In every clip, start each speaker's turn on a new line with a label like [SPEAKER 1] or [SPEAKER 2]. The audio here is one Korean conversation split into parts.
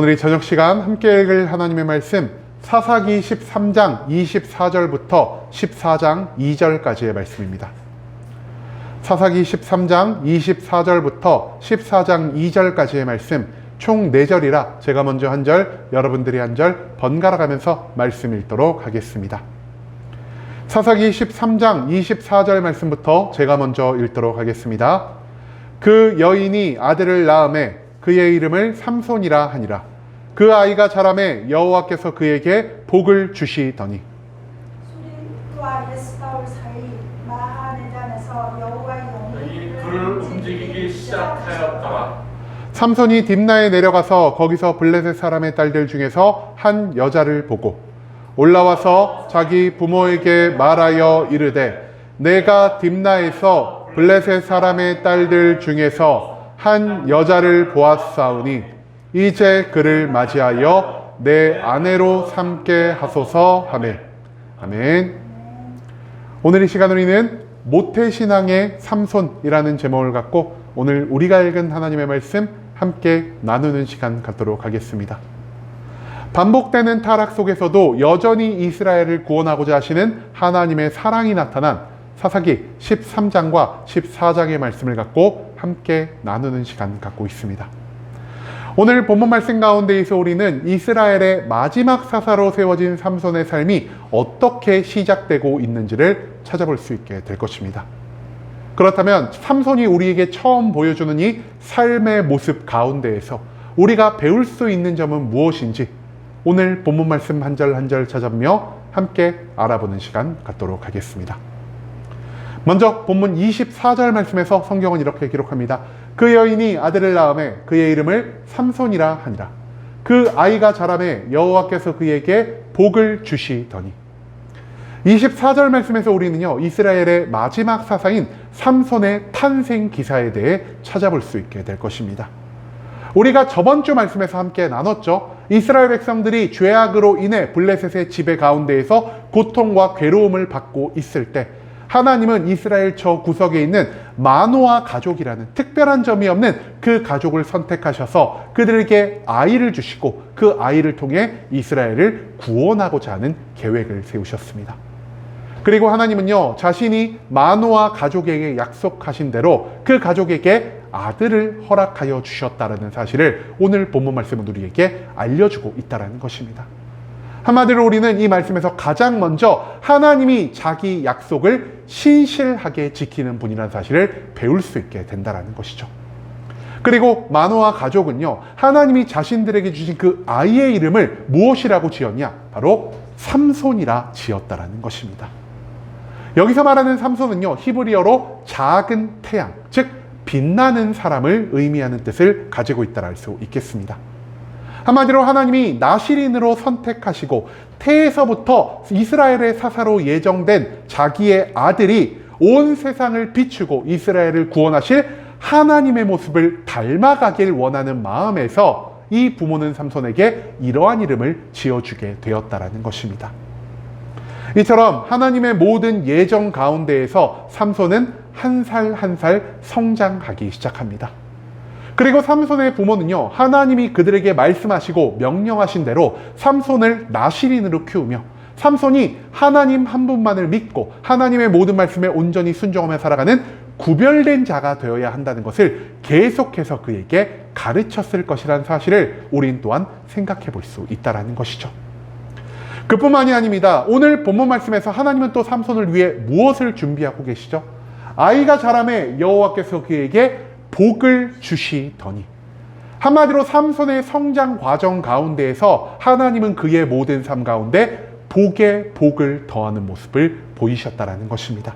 [SPEAKER 1] 오늘 이 저녁 시간 함께 읽을 하나님의 말씀 사사기 13장 24절부터 14장 2절까지의 말씀입니다. 사사기 13장 24절부터 14장 2절까지의 말씀 총 4절이라 제가 먼저 한 절, 여러분들이 한 절 번갈아 가면서 말씀 읽도록 하겠습니다. 사사기 13장 24절 말씀부터 제가 먼저 읽도록 하겠습니다. 그 여인이 아들을 낳음에 그의 이름을 삼손이라 하니라. 그 아이가 자라매 여호와께서 그에게 복을 주시더니
[SPEAKER 2] 수리와 에스타올 사이 마하네단에서 여호와의
[SPEAKER 3] 이
[SPEAKER 2] 영이
[SPEAKER 3] 불을 움직이기 시작하였더라.
[SPEAKER 1] 삼손이 딥나에 내려가서 거기서 블레셋 사람의 딸들 중에서 한 여자를 보고 올라와서 자기 부모에게 말하여 이르되 내가 딥나에서 블레셋 사람의 딸들 중에서 한 여자를 보았사오니 이제 그를 맞이하여 내 아내로 삼게 하소서 하매 아멘. 오늘 이 시간 우리는 모태신앙의 삼손이라는 제목을 갖고 오늘 우리가 읽은 하나님의 말씀 함께 나누는 시간 갖도록 하겠습니다. 반복되는 타락 속에서도 여전히 이스라엘을 구원하고자 하시는 하나님의 사랑이 나타난 사사기 13장과 14장의 말씀을 갖고 함께 나누는 시간 갖고 있습니다. 오늘 본문 말씀 가운데에서 우리는 이스라엘의 마지막 사사로 세워진 삼손의 삶이 어떻게 시작되고 있는지를 찾아볼 수 있게 될 것입니다. 그렇다면 삼손이 우리에게 처음 보여주는 이 삶의 모습 가운데에서 우리가 배울 수 있는 점은 무엇인지 오늘 본문 말씀 한 절 한 절 찾아보며 함께 알아보는 시간 갖도록 하겠습니다. 먼저 본문 24절 말씀에서 성경은 이렇게 기록합니다. 그 여인이 아들을 낳음에 그의 이름을 삼손이라 하니라. 그 아이가 자라매 여호와께서 그에게 복을 주시더니 24절 말씀에서 우리는요 이스라엘의 마지막 사사인 삼손의 탄생 기사에 대해 찾아볼 수 있게 될 것입니다. 우리가 저번 주 말씀에서 함께 나눴죠. 이스라엘 백성들이 죄악으로 인해 블레셋의 지배 가운데에서 고통과 괴로움을 받고 있을 때 하나님은 이스라엘 저 구석에 있는 마노아 가족이라는 특별한 점이 없는 그 가족을 선택하셔서 그들에게 아이를 주시고 그 아이를 통해 이스라엘을 구원하고자 하는 계획을 세우셨습니다. 그리고 하나님은요, 자신이 마노아 가족에게 약속하신 대로 그 가족에게 아들을 허락하여 주셨다라는 사실을 오늘 본문 말씀은 우리에게 알려주고 있다라는 것입니다. 한마디로 우리는 이 말씀에서 가장 먼저 하나님이 자기 약속을 신실하게 지키는 분이라는 사실을 배울 수 있게 된다라는 것이죠. 그리고 마노아 가족은요, 하나님이 자신들에게 주신 그 아이의 이름을 무엇이라고 지었냐? 바로 삼손이라 지었다라는 것입니다. 여기서 말하는 삼손은요, 히브리어로 작은 태양, 즉, 빛나는 사람을 의미하는 뜻을 가지고 있다를 수 있겠습니다. 한마디로 하나님이 나시린으로 선택하시고 태에서부터 이스라엘의 사사로 예정된 자기의 아들이 온 세상을 비추고 이스라엘을 구원하실 하나님의 모습을 닮아가길 원하는 마음에서 이 부모는 삼손에게 이러한 이름을 지어주게 되었다라는 것입니다. 이처럼 하나님의 모든 예정 가운데에서 삼손은 한 살 한 살 성장하기 시작합니다. 그리고 삼손의 부모는요, 하나님이 그들에게 말씀하시고 명령하신 대로 삼손을 나시린으로 키우며 삼손이 하나님 한 분만을 믿고 하나님의 모든 말씀에 온전히 순종하며 살아가는 구별된 자가 되어야 한다는 것을 계속해서 그에게 가르쳤을 것이라는 사실을 우린 또한 생각해 볼 수 있다라는 것이죠. 그뿐만이 아닙니다. 오늘 본문 말씀에서 하나님은 또 삼손을 위해 무엇을 준비하고 계시죠? 아이가 자라매 여호와께서 그에게 복을 주시더니 한마디로 삼손의 성장 과정 가운데에서 하나님은 그의 모든 삶 가운데 복의 복을 더하는 모습을 보이셨다라는 것입니다.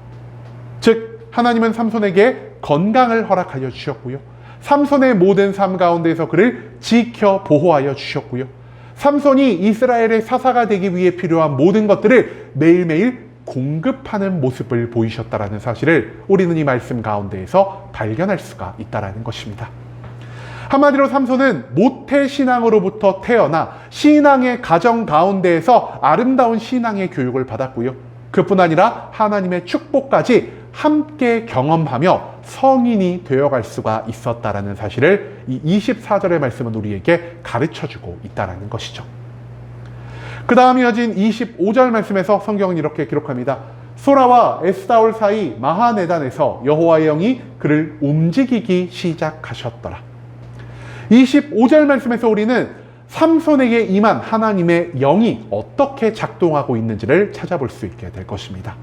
[SPEAKER 1] 즉 하나님은 삼손에게 건강을 허락하여 주셨고요. 삼손의 모든 삶 가운데에서 그를 지켜 보호하여 주셨고요. 삼손이 이스라엘의 사사가 되기 위해 필요한 모든 것들을 매일매일 공급하는 모습을 보이셨다라는 사실을 우리는 이 말씀 가운데에서 발견할 수가 있다라는 것입니다. 한마디로 삼손은 모태 신앙으로부터 태어나 신앙의 가정 가운데에서 아름다운 신앙의 교육을 받았고요. 그뿐 아니라 하나님의 축복까지 함께 경험하며 성인이 되어갈 수가 있었다라는 사실을 이 24절의 말씀은 우리에게 가르쳐 주고 있다라는 것이죠. 그 다음 이어진 25절 말씀에서 성경은 이렇게 기록합니다. 소라와 에스다올 사이 마하네단에서 여호와의 영이 그를 움직이기 시작하셨더라. 25절 말씀에서 우리는 삼손에게 임한 하나님의 영이 어떻게 작동하고 있는지를 찾아볼 수 있게 될 것입니다.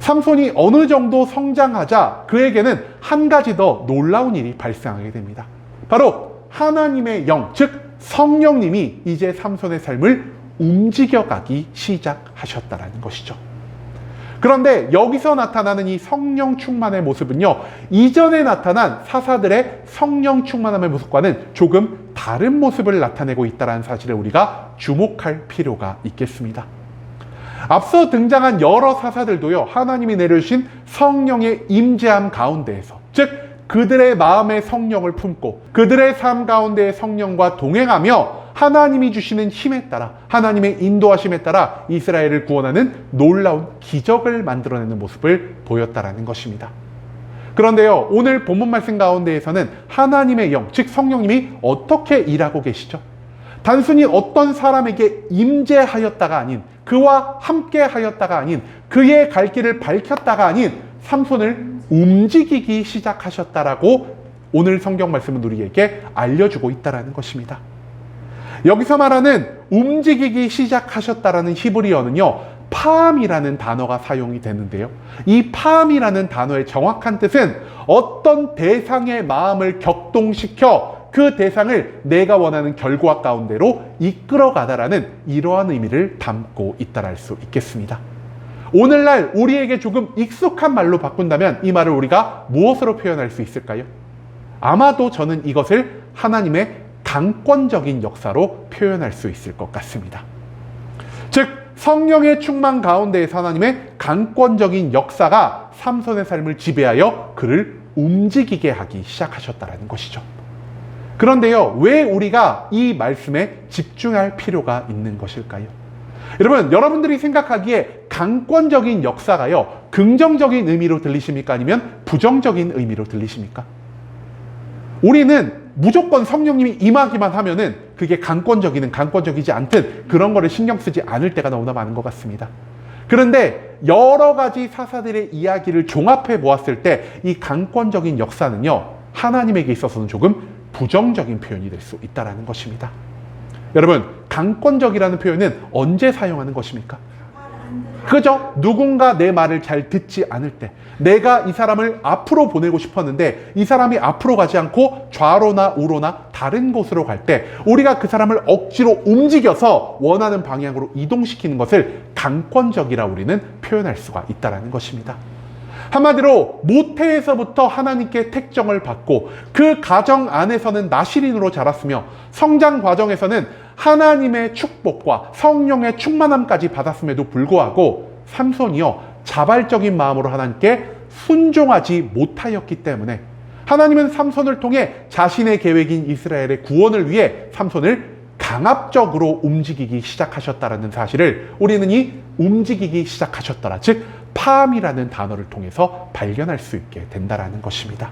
[SPEAKER 1] 삼손이 어느 정도 성장하자 그에게는 한 가지 더 놀라운 일이 발생하게 됩니다. 바로 하나님의 영, 즉 성령님이 이제 삼손의 삶을 움직여가기 시작하셨다라는 것이죠. 그런데 여기서 나타나는 이 성령 충만의 모습은요, 이전에 나타난 사사들의 성령 충만함의 모습과는 조금 다른 모습을 나타내고 있다는 사실을 우리가 주목할 필요가 있겠습니다. 앞서 등장한 여러 사사들도요, 하나님이 내려주신 성령의 임재함 가운데에서, 즉, 그들의 마음의 성령을 품고 그들의 삶 가운데의 성령과 동행하며 하나님이 주시는 힘에 따라 하나님의 인도하심에 따라 이스라엘을 구원하는 놀라운 기적을 만들어내는 모습을 보였다라는 것입니다. 그런데요, 오늘 본문 말씀 가운데에서는 하나님의 영, 즉 성령님이 어떻게 일하고 계시죠? 단순히 어떤 사람에게 임재하였다가 아닌 그와 함께 하였다가 아닌 그의 갈 길을 밝혔다가 아닌 삼손을 움직이기 시작하셨다라고 오늘 성경 말씀은 우리에게 알려주고 있다라는 것입니다. 여기서 말하는 움직이기 시작하셨다라는 히브리어는요, 파암이라는 단어가 사용이 되는데요. 이 파암이라는 단어의 정확한 뜻은 어떤 대상의 마음을 격동시켜 그 대상을 내가 원하는 결과 가운데로 이끌어가다라는 이러한 의미를 담고 있다랄 수 있겠습니다. 오늘날 우리에게 조금 익숙한 말로 바꾼다면 이 말을 우리가 무엇으로 표현할 수 있을까요? 아마도 저는 이것을 하나님의 강권적인 역사로 표현할 수 있을 것 같습니다. 즉, 성령의 충만 가운데에서 하나님의 강권적인 역사가 삼손의 삶을 지배하여 그를 움직이게 하기 시작하셨다는 것이죠. 그런데요, 왜 우리가 이 말씀에 집중할 필요가 있는 것일까요? 여러분, 여러분들이 생각하기에 강권적인 역사가요, 긍정적인 의미로 들리십니까? 아니면 부정적인 의미로 들리십니까? 우리는 무조건 성령님이 임하기만 하면은 그게 강권적이든 강권적이지 않든 그런 거를 신경 쓰지 않을 때가 너무나 많은 것 같습니다. 그런데 여러 가지 사사들의 이야기를 종합해 보았을 때 이 강권적인 역사는요, 하나님에게 있어서는 조금 부정적인 표현이 될 수 있다라는 것입니다. 여러분, 강권적이라는 표현은 언제 사용하는 것입니까? 그죠? 누군가 내 말을 잘 듣지 않을 때, 내가 이 사람을 앞으로 보내고 싶었는데, 이 사람이 앞으로 가지 않고 좌로나 우로나 다른 곳으로 갈 때, 우리가 그 사람을 억지로 움직여서 원하는 방향으로 이동시키는 것을 강권적이라 우리는 표현할 수가 있다는 것입니다. 한마디로 모태에서부터 하나님께 택정을 받고 그 가정 안에서는 나시린으로 자랐으며 성장 과정에서는 하나님의 축복과 성령의 충만함까지 받았음에도 불구하고 삼손이요 자발적인 마음으로 하나님께 순종하지 못하였기 때문에 하나님은 삼손을 통해 자신의 계획인 이스라엘의 구원을 위해 삼손을 강압적으로 움직이기 시작하셨다라는 사실을 우리는 이 움직이기 시작하셨더라 즉 파암이라는 단어를 통해서 발견할 수 있게 된다라는 것입니다.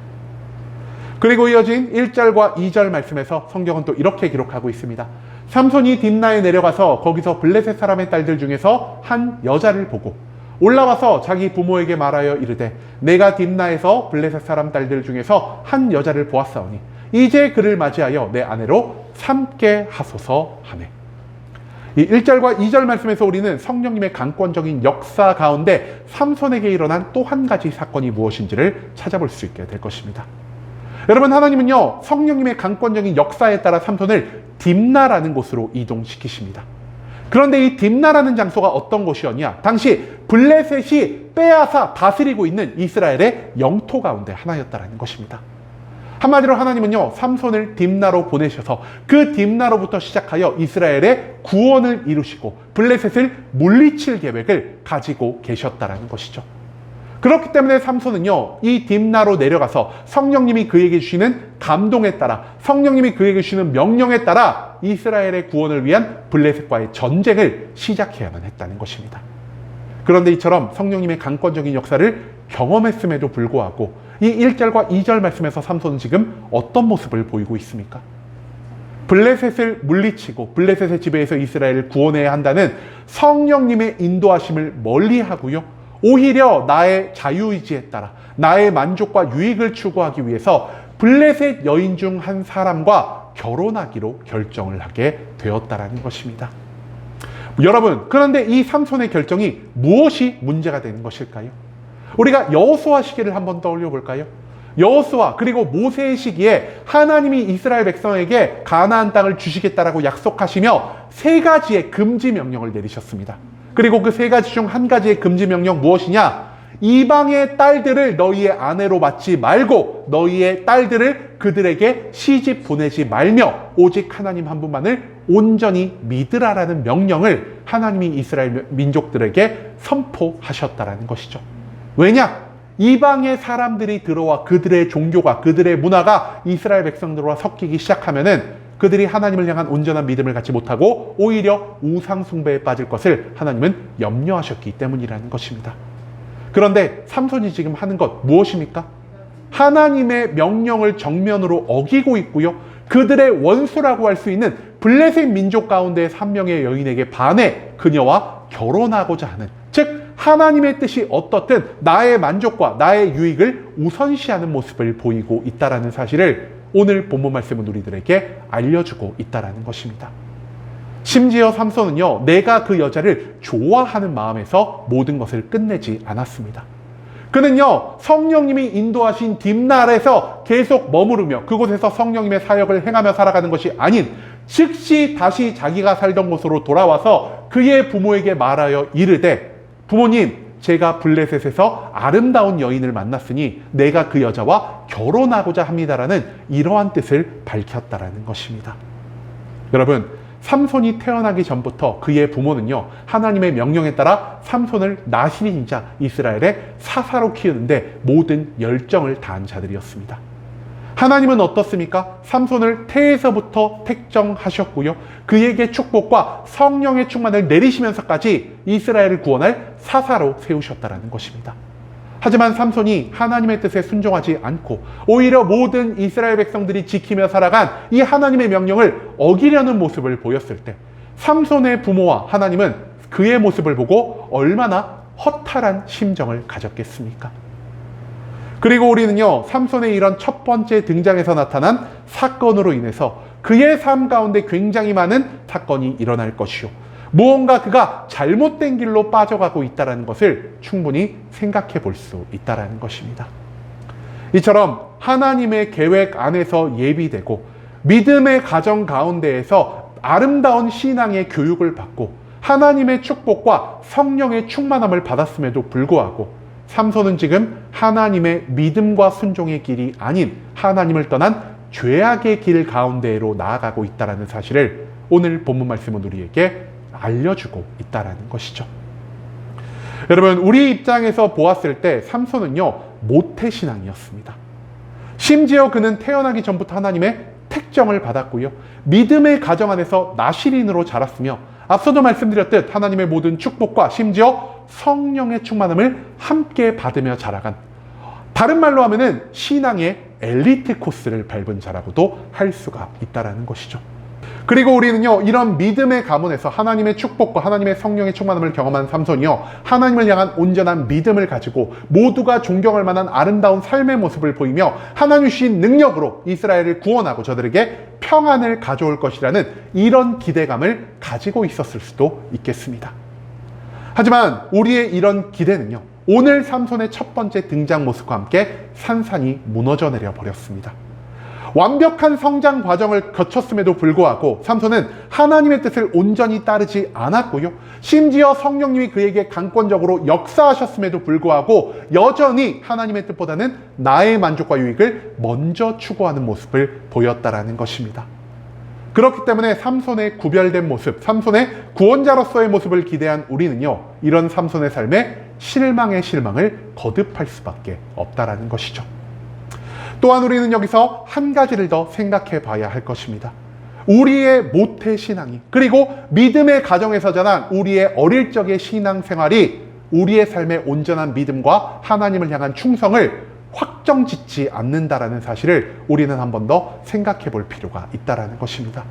[SPEAKER 1] 그리고 이어진 1절과 2절 말씀에서 성경은 또 이렇게 기록하고 있습니다. 삼손이 딥나에 내려가서 거기서 블레셋 사람의 딸들 중에서 한 여자를 보고 올라와서 자기 부모에게 말하여 이르되 내가 딥나에서 블레셋 사람 딸들 중에서 한 여자를 보았사오니 이제 그를 맞이하여 내 아내로 삼게 하소서 하네. 이 1절과 2절 말씀에서 우리는 성령님의 강권적인 역사 가운데 삼손에게 일어난 또 한 가지 사건이 무엇인지를 찾아볼 수 있게 될 것입니다. 여러분 하나님은요 성령님의 강권적인 역사에 따라 삼손을 딥나라는 곳으로 이동시키십니다. 그런데 이 딥나라는 장소가 어떤 곳이었냐? 당시 블레셋이 빼앗아 다스리고 있는 이스라엘의 영토 가운데 하나였다라는 것입니다. 한마디로 하나님은요, 삼손을 딥나로 보내셔서 그 딥나로부터 시작하여 이스라엘의 구원을 이루시고 블레셋을 물리칠 계획을 가지고 계셨다라는 것이죠. 그렇기 때문에 삼손은요, 이 딥나로 내려가서 성령님이 그에게 주시는 감동에 따라, 성령님이 그에게 주시는 명령에 따라 이스라엘의 구원을 위한 블레셋과의 전쟁을 시작해야만 했다는 것입니다. 그런데 이처럼 성령님의 강권적인 역사를 경험했음에도 불구하고 이 1절과 2절 말씀에서 삼손은 지금 어떤 모습을 보이고 있습니까? 블레셋을 물리치고 블레셋의 지배에서 이스라엘을 구원해야 한다는 성령님의 인도하심을 멀리 하고요. 오히려 나의 자유의지에 따라 나의 만족과 유익을 추구하기 위해서 블레셋 여인 중 한 사람과 결혼하기로 결정을 하게 되었다라는 것입니다. 여러분, 그런데 이 삼손의 결정이 무엇이 문제가 되는 것일까요? 우리가 여호수아 시기를 한번 떠올려 볼까요? 여호수아 그리고 모세의 시기에 하나님이 이스라엘 백성에게 가나안 땅을 주시겠다라고 약속하시며 세 가지의 금지 명령을 내리셨습니다. 그리고 그 세 가지 중 한 가지의 금지 명령 무엇이냐? 이방의 딸들을 너희의 아내로 받지 말고 너희의 딸들을 그들에게 시집 보내지 말며 오직 하나님 한 분만을 온전히 믿으라라는 명령을 하나님이 이스라엘 민족들에게 선포하셨다라는 것이죠. 왜냐? 이방의 사람들이 들어와 그들의 종교가 그들의 문화가 이스라엘 백성들과 섞이기 시작하면은 그들이 하나님을 향한 온전한 믿음을 갖지 못하고 오히려 우상 숭배에 빠질 것을 하나님은 염려하셨기 때문이라는 것입니다. 그런데 삼손이 지금 하는 것 무엇입니까? 하나님의 명령을 정면으로 어기고 있고요. 그들의 원수라고 할 수 있는 블레셋 민족 가운데 한 명의 여인에게 반해 그녀와 결혼하고자 하는 즉 하나님의 뜻이 어떻든 나의 만족과 나의 유익을 우선시하는 모습을 보이고 있다라는 사실을 오늘 본문 말씀은 우리들에게 알려주고 있다라는 것입니다. 심지어 삼손은요, 내가 그 여자를 좋아하는 마음에서 모든 것을 끝내지 않았습니다. 그는요, 성령님이 인도하신 딥날에서 계속 머무르며 그곳에서 성령님의 사역을 행하며 살아가는 것이 아닌 즉시 다시 자기가 살던 곳으로 돌아와서 그의 부모에게 말하여 이르되 부모님, 제가 블레셋에서 아름다운 여인을 만났으니 내가 그 여자와 결혼하고자 합니다라는 이러한 뜻을 밝혔다라는 것입니다. 여러분, 삼손이 태어나기 전부터 그의 부모는요, 하나님의 명령에 따라 삼손을 나시린자 이스라엘의 사사로 키우는데 모든 열정을 다한 자들이었습니다. 하나님은 어떻습니까? 삼손을 태에서부터 택정하셨고요. 그에게 축복과 성령의 충만을 내리시면서까지 이스라엘을 구원할 사사로 세우셨다라는 것입니다. 하지만 삼손이 하나님의 뜻에 순종하지 않고 오히려 모든 이스라엘 백성들이 지키며 살아간 이 하나님의 명령을 어기려는 모습을 보였을 때 삼손의 부모와 하나님은 그의 모습을 보고 얼마나 허탈한 심정을 가졌겠습니까? 그리고 우리는요, 삼손의 이런 첫 번째 등장에서 나타난 사건으로 인해서 그의 삶 가운데 굉장히 많은 사건이 일어날 것이요. 무언가 그가 잘못된 길로 빠져가고 있다는 것을 충분히 생각해 볼 수 있다는 것입니다. 이처럼 하나님의 계획 안에서 예비되고 믿음의 가정 가운데에서 아름다운 신앙의 교육을 받고 하나님의 축복과 성령의 충만함을 받았음에도 불구하고 삼손은 지금 하나님의 믿음과 순종의 길이 아닌 하나님을 떠난 죄악의 길 가운데로 나아가고 있다는 사실을 오늘 본문 말씀은 우리에게 알려주고 있다는 것이죠. 여러분, 우리 입장에서 보았을 때 삼손은요, 모태 신앙이었습니다. 심지어 그는 태어나기 전부터 하나님의 택정을 받았고요. 믿음의 가정 안에서 나시린으로 자랐으며 앞서도 말씀드렸듯 하나님의 모든 축복과 심지어 성령의 충만함을 함께 받으며 자라간 다른 말로 하면은 신앙의 엘리트 코스를 밟은 자라고도 할 수가 있다라는 것이죠. 그리고 우리는요, 이런 믿음의 가문에서 하나님의 축복과 하나님의 성령의 충만함을 경험한 삼손이요, 하나님을 향한 온전한 믿음을 가지고 모두가 존경할 만한 아름다운 삶의 모습을 보이며 하나님 주신 능력으로 이스라엘을 구원하고 저들에게 평안을 가져올 것이라는 이런 기대감을 가지고 있었을 수도 있겠습니다. 하지만 우리의 이런 기대는요, 오늘 삼손의 첫 번째 등장 모습과 함께 산산이 무너져 내려 버렸습니다. 완벽한 성장 과정을 거쳤음에도 불구하고 삼손은 하나님의 뜻을 온전히 따르지 않았고요. 심지어 성령님이 그에게 강권적으로 역사하셨음에도 불구하고 여전히 하나님의 뜻보다는 나의 만족과 유익을 먼저 추구하는 모습을 보였다라는 것입니다. 그렇기 때문에 삼손의 구별된 모습, 삼손의 구원자로서의 모습을 기대한 우리는요, 이런 삼손의 삶에 실망의 실망을 거듭할 수밖에 없다라는 것이죠. 또한 우리는 여기서 한 가지를 더 생각해 봐야 할 것입니다. 우리의 모태 신앙이, 그리고 믿음의 가정에서 자란 우리의 어릴 적의 신앙 생활이 우리의 삶의 온전한 믿음과 하나님을 향한 충성을 확정 짓지 않는다라는 사실을 우리는 한 번 더 생각해 볼 필요가 있다라는 것입니다.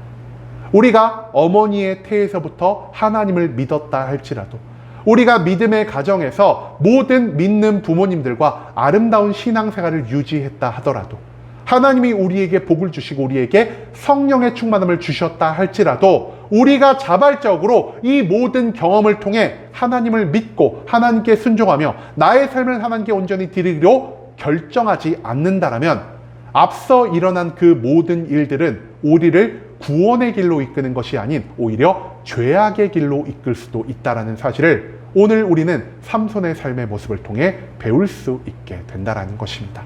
[SPEAKER 1] 우리가 어머니의 태에서부터 하나님을 믿었다 할지라도 우리가 믿음의 가정에서 모든 믿는 부모님들과 아름다운 신앙생활을 유지했다 하더라도 하나님이 우리에게 복을 주시고 우리에게 성령의 충만함을 주셨다 할지라도 우리가 자발적으로 이 모든 경험을 통해 하나님을 믿고 하나님께 순종하며 나의 삶을 하나님께 온전히 드리기로 결정하지 않는다라면 앞서 일어난 그 모든 일들은 우리를 구원의 길로 이끄는 것이 아닌 오히려 죄악의 길로 이끌 수도 있다라는 사실을 오늘 우리는 삼손의 삶의 모습을 통해 배울 수 있게 된다라는 것입니다.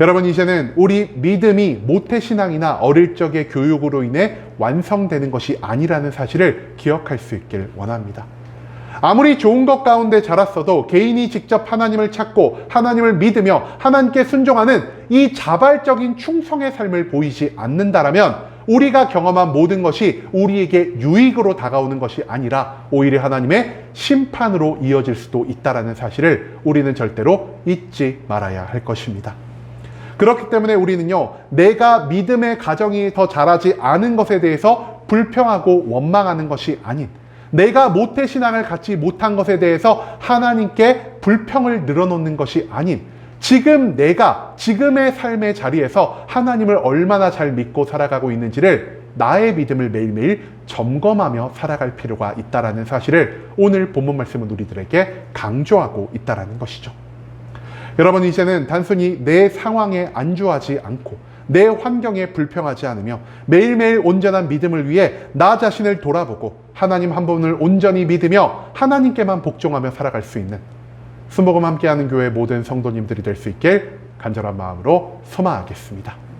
[SPEAKER 1] 여러분 이제는 우리 믿음이 모태 신앙이나 어릴 적의 교육으로 인해 완성되는 것이 아니라는 사실을 기억할 수 있길 원합니다. 아무리 좋은 것 가운데 자랐어도 개인이 직접 하나님을 찾고 하나님을 믿으며 하나님께 순종하는 이 자발적인 충성의 삶을 보이지 않는다라면 우리가 경험한 모든 것이 우리에게 유익으로 다가오는 것이 아니라 오히려 하나님의 심판으로 이어질 수도 있다라는 사실을 우리는 절대로 잊지 말아야 할 것입니다. 그렇기 때문에 우리는요, 내가 믿음의 가정이 더 자라지 않은 것에 대해서 불평하고 원망하는 것이 아닌, 내가 모태신앙을 갖지 못한 것에 대해서 하나님께 불평을 늘어놓는 것이 아닌, 지금 내가 지금의 삶의 자리에서 하나님을 얼마나 잘 믿고 살아가고 있는지를 나의 믿음을 매일매일 점검하며 살아갈 필요가 있다라는 사실을 오늘 본문 말씀은 우리들에게 강조하고 있다라는 것이죠. 여러분 이제는 단순히 내 상황에 안주하지 않고 내 환경에 불평하지 않으며 매일매일 온전한 믿음을 위해 나 자신을 돌아보고 하나님 한 분을 온전히 믿으며 하나님께만 복종하며 살아갈 수 있는 순복음 함께하는 교회 모든 성도님들이 될 수 있길 간절한 마음으로 소망하겠습니다.